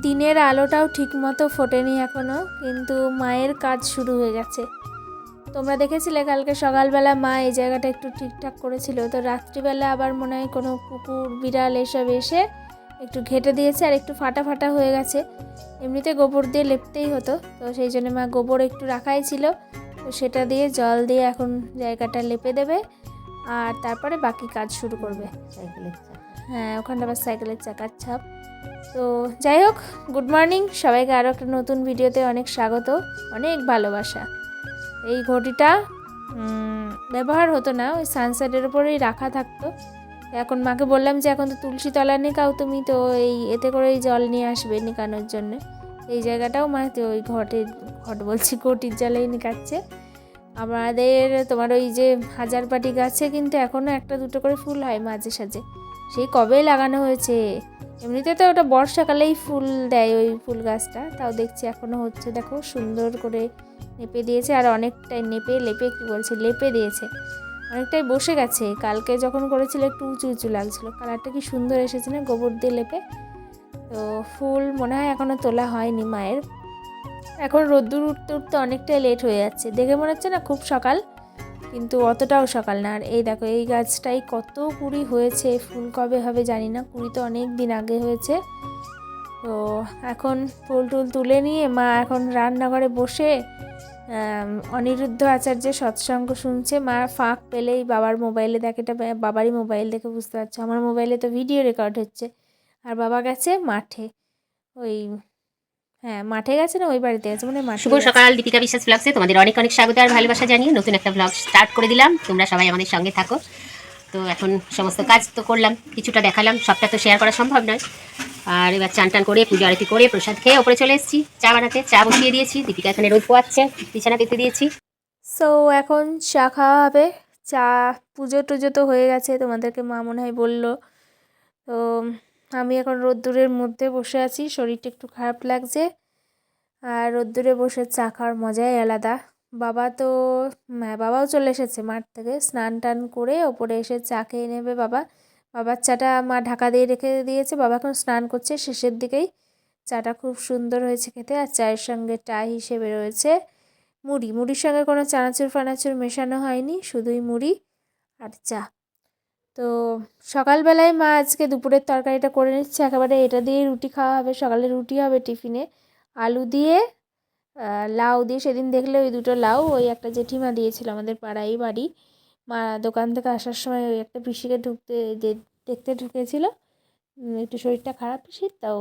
দিনের আলোটাও ঠিকমতো ফোটেনি এখনও কিন্তু মায়ের কাজ শুরু হয়ে গেছে। তোমরা দেখেছিলে কালকে সকালবেলা মা এই জায়গাটা একটু ঠিকঠাক করেছিল তো রাত্রিবেলা আবার মনে হয় কোনো কুকুর বিড়াল এসব এসে একটু ঘেটে দিয়েছে আর একটু ফাটা ফাটা হয়ে গেছে। এমনিতে গোবর দিয়ে লেপতেই হতো তো সেই জন্য মা গোবর একটু রাখাই ছিল তো সেটা দিয়ে জল দিয়ে এখন জায়গাটা লেপে দেবে আর তারপরে বাকি কাজ শুরু করবে। সাইকেলের হ্যাঁ ওখানটা আবার সাইকেলের চাকার ছাপ। তো যাই হোক গুড মর্নিং সবাইকে আরও একটা নতুন ভিডিওতে অনেক স্বাগত, অনেক ভালোবাসা। এই ঘটিটা ব্যবহার হতো না, ওই সানসেটের উপরেই রাখা থাকতো। এখন মাকে বললাম যে, এখন তো তুলসী তলা নিকাও তুমি, তো এই, এতে করেই জল নিয়ে আসবে নিকানোর জন্য। এই জায়গাটাও মা, তো ওই ঘটে, ঘট বলছি, ঘটির জলেই নিকাচ্ছে। আমাদের, তোমার ওই যে হাজার পাটি গাছে কিন্তু এখনও একটা দুটো করে ফুল হয় মাঝে সাঝে। সেই কবে লাগানো হয়েছে? এমনিতে তো ওটা বর্ষাকালেই ফুল দেয় ওই ফুল গাছটা, তাও দেখছি এখনও হচ্ছে দেখো সুন্দর করে নেপে দিয়েছে আর অনেকটাই নেপে, লেপে কী বলছে, লেপে দিয়েছে। অনেকটাই বসে গেছে। কালকে যখন করেছিল একটু উঁচু উঁচু লাগছিল। কালারটা কি সুন্দর এসেছে না গোবর দিয়ে লেপে? তো ফুল মনে হয় এখনও তোলা হয়নি মায়ের। এখন রোদ্দুর উঠতে উঠতে অনেকটাই লেট হয়ে যাচ্ছে। দেখে মনে হচ্ছে না খুব সকাল। কিন্তু অতটাও সকাল না। আর এই দেখো, এই গাছটাই কত কুড়ি হয়েছে, ফুল কবে হবে জানি না, কুড়ি তো অনেক দিন আগে হয়েছে। তো এখন ফুল টুল তুলে নিয়ে মা এখন রান্নাঘরে বসে অনিরুদ্ধ আচার্যের সৎসঙ্গ শুনছে। মা ফাঁক পেলেই বাবার মোবাইলে দেখে, এটা বাবারই মোবাইল দেখে বুঝতে পারছ। আমার মোবাইলে তো ভিডিও রেকর্ড হচ্ছে। আর বাবা গেছে মাঠে, ওই হ্যাঁ মাঠে গেছে না ওই বাড়িতে গেছে মানে মাঠে শুভ সকাল দীপিকা বিশ্বাস ব্লগসে তোমাদের অনেক অনেক স্বাগত আর ভালোবাসা জানিয়ে নতুন একটা ব্লগ স্টার্ট করে দিলাম। তোমরা সবাই আমাদের সঙ্গে থাকো। তো এখন সমস্ত কাজ তো করলাম কিছুটা দেখালাম সবটা তো শেয়ার করা সম্ভব নয়। আর এবার চান টান করে পুজো আরতি করে প্রসাদ খেয়ে ওপরে চলে এসেছি। চা বানাতে চা বসিয়ে দিয়েছি। দীপিকা এখানে রোদ পোয়াচ্ছে বিছানা পেতে দিয়েছি। সো এখন চা খাওয়া হবে। চা পুজো টুজো তো হয়ে গেছে তোমাদেরকে মা মনে হয় বলল। তো আমি এখন রোদ্দুরের মধ্যে বসে আছি শরীরটা একটু খারাপ লাগছে। আর রোদ্দুরে বসে চা খাওয়ার মজাই আলাদা। বাবা তো হ্যাঁ বাবাও চলে এসেছে মাঠ থেকে। স্নান টান করে ওপরে এসে চা খেয়ে নেবে বাবা। বাবার চাটা মা ঢাকা দিয়ে রেখে দিয়েছে। বাবা এখন স্নান করছে শেষের দিকেই। চাটা খুব সুন্দর হয়েছে খেতে আর চায়ের সঙ্গে চা হিসেবে রয়েছে মুড়ি। মুড়ির সঙ্গে কোনো চানাচুর ফানাচুর মেশানো হয়নি, শুধুই মুড়ি আর চা। তো সকালবেলায় মা আজকে দুপুরের তরকারিটা করে নিচ্ছে। একেবারে এটা দিয়েই রুটি খাওয়া হবে। সকালে রুটি হবে টিফিনে। আলু দিয়ে লাউ দিয়ে, সেদিন দেখলে ওই দুটো লাউ, ওই একটা জেঠিমা দিয়েছিল আমাদের পাড়াই বাড়ি। মা দোকান থেকে আসার সময় ওই একটা পিসিকে ঢুকতে দেখতে ঢুকেছিল। একটু শরীরটা খারাপ পিসির তাও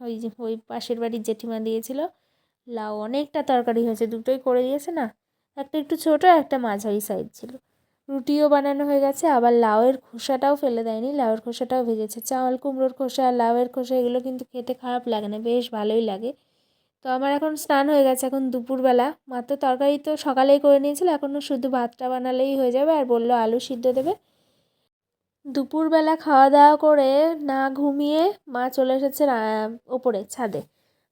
ওই ওই পাশের বাড়ির জেঠিমা দিয়েছিল। লাউ অনেকটা তরকারি হয়েছে, দুটোই করে দিয়েছে না। একটা একটু ছোটো, একটা মাঝারি সাইজ ছিল। রুটিও বানানো হয়ে গেছে, আবার লাউয়ের খোসাটাও ফেলে দেয়নি। লাউয়ের খোসাটাও ভেজেছে। চাল কুমড়োর খোসা, লাউয়ের খোসা, এগুলো কিন্তু খেতে খারাপ লাগে না, বেশ ভালোই লাগে। তো আমার এখন স্নান হয়ে গেছে এখন দুপুরবেলা। মাত্র তরকারি তো সকালেই করে নিয়েছিল এখনও শুধু ভাতটা বানালেই হয়ে যাবে আর বলল আলু সিদ্ধ দেবে। দুপুরবেলা খাওয়া দাওয়া করে না ঘুমিয়ে মা চলে এসেছে ওপরে ছাদে।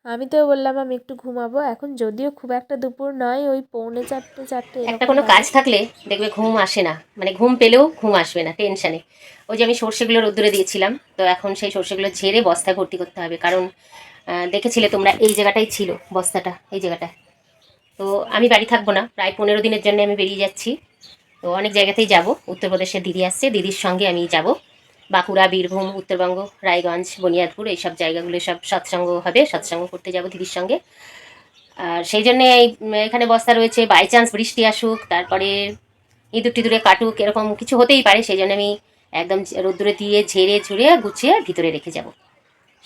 আমি তো বললাম আমি একটু ঘুমাবো। এখন যদিও খুব একটা দুপুর নয় ওই পৌনে চারটে চারটে একটা কোনো। কাজ থাকলে দেখবে ঘুম আসে না। মানে ঘুম পেলেও ঘুম আসবে না টেনশানে। ওই যে আমি সর্ষেগুলো রোদ্দুরে দিয়েছিলাম তো এখন সেই সর্ষেগুলো ঝেড়ে বস্তায় ভর্তি করতে হবে। কারণ দেখেছিলে তোমরা? এই জায়গাটাই ছিল বস্তাটা, এই জায়গাটা। তো আমি বাড়ি থাকব না, প্রায় পনেরো দিনের জন্য আমি বেরিয়ে যাচ্ছি। তো অনেক জায়গাতেই যাব, উত্তরপ্রদেশের দিদি আসছে, দিদির সঙ্গে আমি যাব। বাঁকুড়া, বীরভূম, উত্তরবঙ্গ, রায়গঞ্জ, বুনিয়াদপুর, এইসব জায়গাগুলো সব সৎসঙ্গ হবে, সৎসঙ্গ করতে যাব দিদির সঙ্গে। আর সেই জন্য এই এখানে বস্তা রয়েছে বাই চান্স বৃষ্টি আসুক, তারপরে ইঁদুর টিঁদুরে কাটুক, এরকম কিছু হতেই পারে। সেই জন্য আমি একদম রোদ্দুরে দিয়ে ঝেড়ে ঝুড়ে গুছিয়ে ভিতরে রেখে যাব।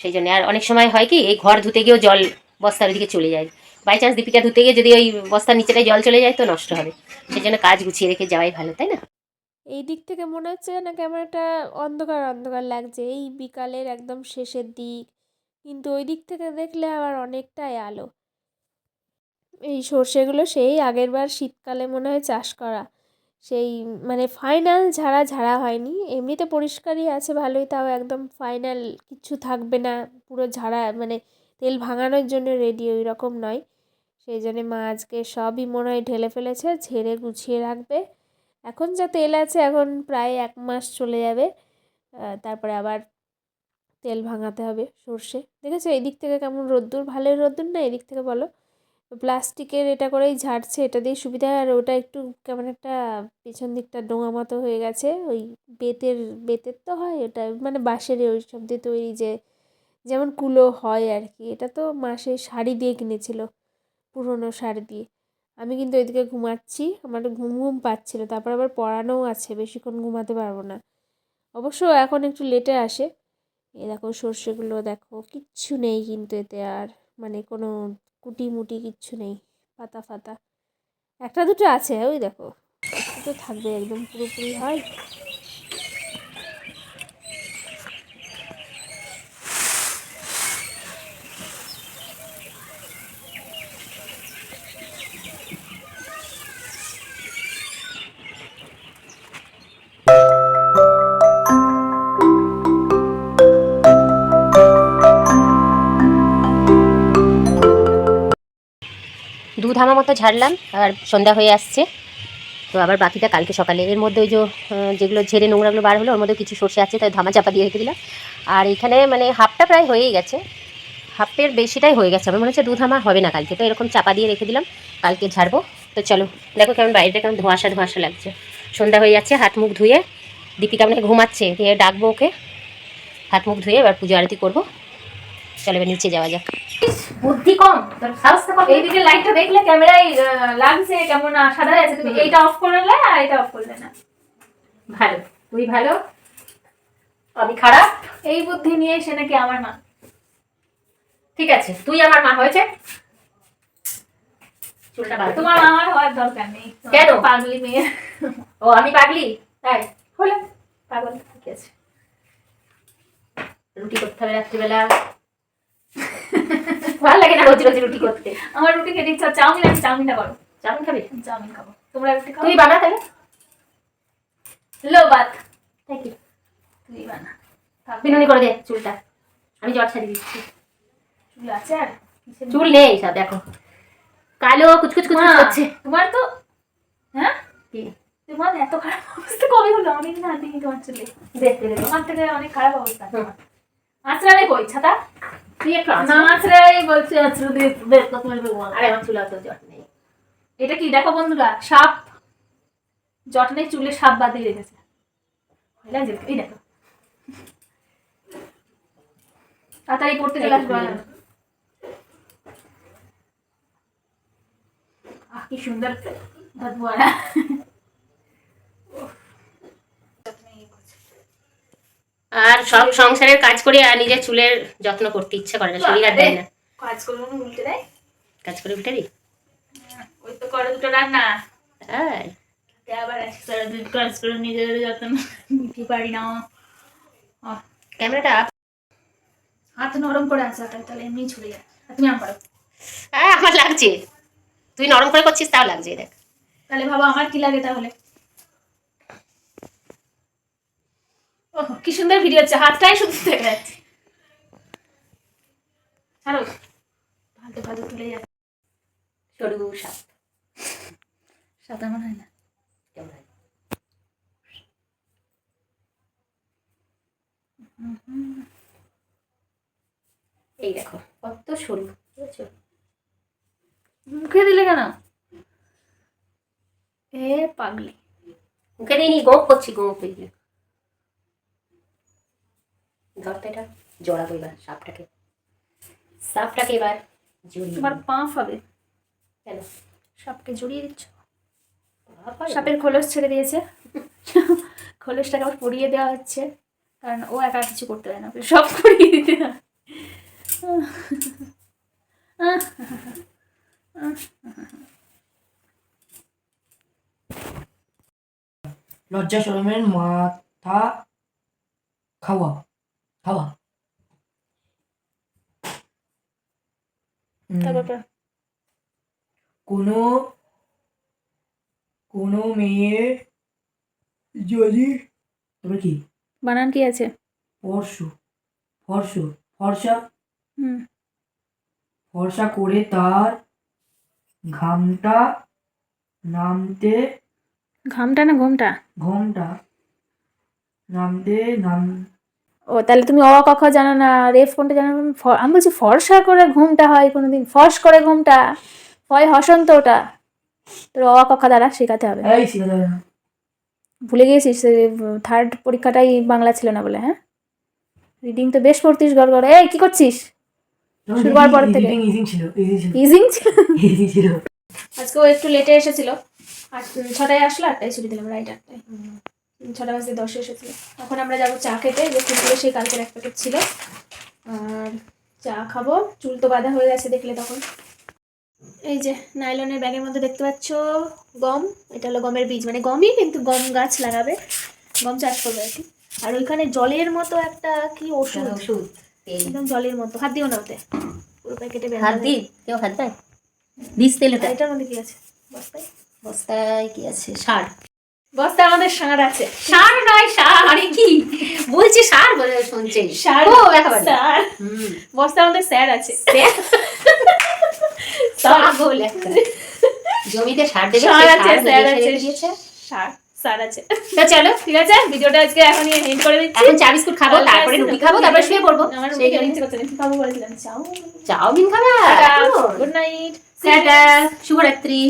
সেই জন্য আর অনেক সময় হয় কি, এই ঘর ধুতে গিয়েও জল বস্তার ওদিকে চলে যায়। বাই চান্স দীপিকা ধুতে গিয়ে যদি ওই বস্তার নিচেটায় জল চলে যায় তো নষ্ট হবে। সেই জন্য কাজ গুছিয়ে রেখে যাওয়াই ভালো, তাই না? এই দিক থেকে মনে হচ্ছে না কেমন একটা অন্ধকার অন্ধকার লাগছে। এই বিকালের একদম শেষের দিক। কিন্তু ওই দিক থেকে দেখলে আবার অনেকটাই আলো। এই সর্ষেগুলো সেই আগেরবার শীতকালে মনে হয় চাষ করা। সেই মানে ফাইনাল ঝাড়া ঝাড়া হয়নি। এমনিতে পরিষ্কারই আছে ভালোই, তাও একদম ফাইনাল কিছু থাকবে না, পুরো ঝাড়া মানে তেল ভাঙানোর জন্য রেডি ওই রকম নয়। সেই জন্যে মা আজকে সবই মনে হয় ঢেলে ফেলেছে, ঝেড়ে গুছিয়ে রাখবে। এখন যা তেল আছে, এখন প্রায় এক মাস চলে যাবে। তারপরে আবার তেল ভাঙাতে হবে সর্ষে। দেখেছ, এদিক থেকে কেমন রোদ্দুর? ভালোই রোদ্দুর না? এদিক থেকে বলো। প্লাস্টিকের এটা করেই ঝাড়ছে, এটা দিয়ে সুবিধা আর ওটা একটু কেমন একটা পিছন দিকটা ডোঙা মতো হয়ে গেছে। ওই বেতের বেতের তো হয় এটা মানে বাঁশের ওই সব দিয়ে তৈরি যে, যেমন কুলো হয় আর কি। এটা তো মাসে শাড়ি দিয়ে কিনেছিল, পুরনো শাড়ি দিয়ে। আমি কিন্তু এদিকে ঘুমাচ্ছি, আমার ঘুম ঘুম পাচ্ছিল। তারপর আবার পড়ানোও আছে, বেশিক্ষণ ঘুমাতে পারব না। অবশ্য এখন একটু লেটে আসে। এ দেখো সর্ষেগুলো দেখো, কিচ্ছু নেই কিন্তু এতে আর মানে কোনো কুটি মুটি কিচ্ছু নেই, পাতা ফাতা। একটা দুটো আছে, ওই দেখো। তো থাকবে একদম পুরোপুরি, হয়? দু ধামা মতো ঝাড়লাম, আর সন্ধ্যা হয়ে আসছে। তো আবার বাকিটা কালকে সকালে। এর মধ্যে ওই যে যেগুলো ঝেড়ে নোংরাগুলো বার হলো, ওর মধ্যে কিছু সর্ষে আছে, তাই ধামা চাপা দিয়ে রেখে দিলাম। আর এখানে মানে হাফটা প্রায় হয়েই গেছে। হাফের বেশিটাই হয়ে গেছে। আমার মনে হচ্ছে দু ধামা হবে না কালকে। তো এরকম চাপা দিয়ে রেখে দিলাম, কালকে ঝাড়বো। তো চলো, দেখো কেমন বাইরেটা কেমন ধোঁয়াশা ধোঁয়াশা লাগছে। সন্ধ্যা হয়ে যাচ্ছে, হাত মুখ ধুয়ে দীপিকা মানে ঘুমাচ্ছে দিয়ে ডাকবো ওকে। হাত মুখ ধুয়ে এবার পুজো আরতি করব। চলো এবার নিচে যাওয়া যাক। বুদ্ধি কম। এইদিকে লাইটটা দেখলে ক্যামেরায় লাগছে কেমন সাদা আছে। তুমি এইটা অফ করলে আর এটা অফ করলে না। ভালো। তুই ভালো? আমি খারাপ? এই বুদ্ধি নিয়ে সে নাকি আমার মা। ঠিক আছে তুই আমার মা হয়েছে। তোমার আমার হওয়ার দরকার নেই। কেন? পাগলি মেয়ে। ও আমি পাগলি? তাই? হলো। পাগল। ঠিক আছে। রুটি করতে হবে রাত্রিবেলা। ভালো লাগে না রোজ রোজ রুটি করতে। আমার রুটি খেতে ইচ্ছা চাউমিন আমি চাউমিনটা করো। চাউমিন খাবি? চাউমিন খাব। তোমরা রুটি খাও? তুই বানা তাহলে। লো বাত। থ্যাংক ইউ তুই বানা। বিনুনি করে দে চুলটা। আমি জ্বর ছাড়িয়ে দিচ্ছি। চুল আছে আর চুল নেই সব দেখো। কালো কুচকুচ কুচকুচ করছে। তোমার তো হ্যাঁ? কি? তোমার এত খারাপ অবস্থা কবে হলো? অনেক না দেখি তোমার চুলে। দেখতে দেখো তোমার থেকে অনেক খারাপ অবস্থা। আঁচড়ালে কই? ছাতা? বলছে আরে আমার চুল জ্বর নেই। এটা কি? দেখো বন্ধুরা সাপ জট নেই চুলে সাপ বাদ দিয়ে রেখেছে? এই দেখো। তাড়াতাড়ি পড়তে চলে আসবে আহ কি সুন্দর বদবুয়ারা আর সব সংসারের কাজ করে আর নিজের চুলের যত্ন করতে ইচ্ছা করে না শরীর আর দেয় না। কাজ করব উল্টে দেয়? কাজ করে উঠে দিই? ওই তো করে দুটো রান্না। হ্যাঁ আবার একসাথে দুধ কাজ করে নিজের যত্ন নিতে পারি না। ক্যামেরাটা হাত নরম করে আছে তাই তাহলে এমনি ছুড়ে যায়। তুমি আম পারো? আহ, আমার লাগছে। তুই নরম করে করছিস তাও লাগছে দেখ। তাহলে ভাবো আমার কি লাগে তাহলে? কি সুন্দর ভিডিও হচ্ছে, হাতটাই শুধু থেকে যাচ্ছে। ছাড়ো। ভালো ভালো তুলে যাচ্ছে দেখো? মুখে দিলে কেন? এ পাগলি। মুখে দিইনি গোপ করছি গোপ দিয়ে ধরতে এটা জড়াবো এবার সাপটাকে। সাপটাকে এবার জড়িয়ে তোমার পা হবে। কেন? সাপকে জড়িয়ে দিচ্ছ? সাপের খোলস ছেড়ে দিয়েছে। খোলসটাকে আবার পরিয়ে দেওয়া হচ্ছে। কারণ ও একা কিছু করতে পারে না ওকে সব করিয়ে দিতে হয় লজ্জা শরমের মাথা খাওয়া। তারপর কোনো কোনো মেয়ে যদি তবে কি বানান কি আছে ফর্সু ফর্সু ফর্সা হুম ফর্সা করে তার ঘামটা নামতে ঘামটা না ঘুমটা ঘমটা নামতে নাম ও তাহলে তুমি অ ক খ জানো না রেফ কোনটা জানো? আমি বলছি ফর্সা করে ঘুমটা হয় কোনোদিন ফর্স করে ঘুমটা। হয় হসন্ত ওটা। তোর অ ক খ দ্বারা শেখাতে হবে। ভুলে গিয়েছিস থার্ড পরীক্ষাটাই বাংলা ছিল না বলে হ্যাঁ? রিডিং তো বেশ পড়তিস গড় গড়। এই কি করছিস? শুরু পর থেকে। ইজিং ছিল ইজিং ছিল। আজকে ও একটু লেটে এসেছিল। আট ছটায় আসলো আটটায় ছুটি দিলাম রাইট আটটায়। ছটা বাজতে দশে এসেছিল। এখন আমরা যাব চা খেতে যে ফুটবলে সেই কালকের এক প্যাকেট ছিল। আর চা খাব। চুল তো বাঁধা হয়ে গেছে দেখলে তখন। এই যে নাইলনের ব্যাগের মধ্যে দেখতে পাচ্ছ গম। এটা হলো গমের বীজ। মানে গমই কিন্তু গম গাছ লাগাবে। গম চাষ করবে আর কি। আর ওইখানে জলের মতো একটা কি ওষুধ? ওষুধ একদম জলের মতো। হাত দিও না ওতে। পুরো প্যাকেটে হাত দি কেউ হাত দেয়? দিস তেল এটার মধ্যে কি আছে? বস্তায়? বস্তায় কি আছে? সার। বস্তায় আমাদের সার আছে। সার নয় সার। আরে কি? বলছি সার বলে শুনছে সার ও স্যার হুম। বস্তার স্যার আছে। পাগল একটা। জমিতে সার দেবে সার আছে, স্যার আছে। সার আছে। তো চলো। ঠিক আছে? ভিডিওটা আজকে এখনই এন্ড করে দিচ্ছি। এখন চা বিস্কুট খাব তারপরে রুটি খাব তারপরে শুয়ে পড়ব। আমার রুটি খেতে ইচ্ছে করছে না, খাব বলেছিলাম। চাও। চাউমিন খাবা গুড নাইট টাটা শুভরাত্রি।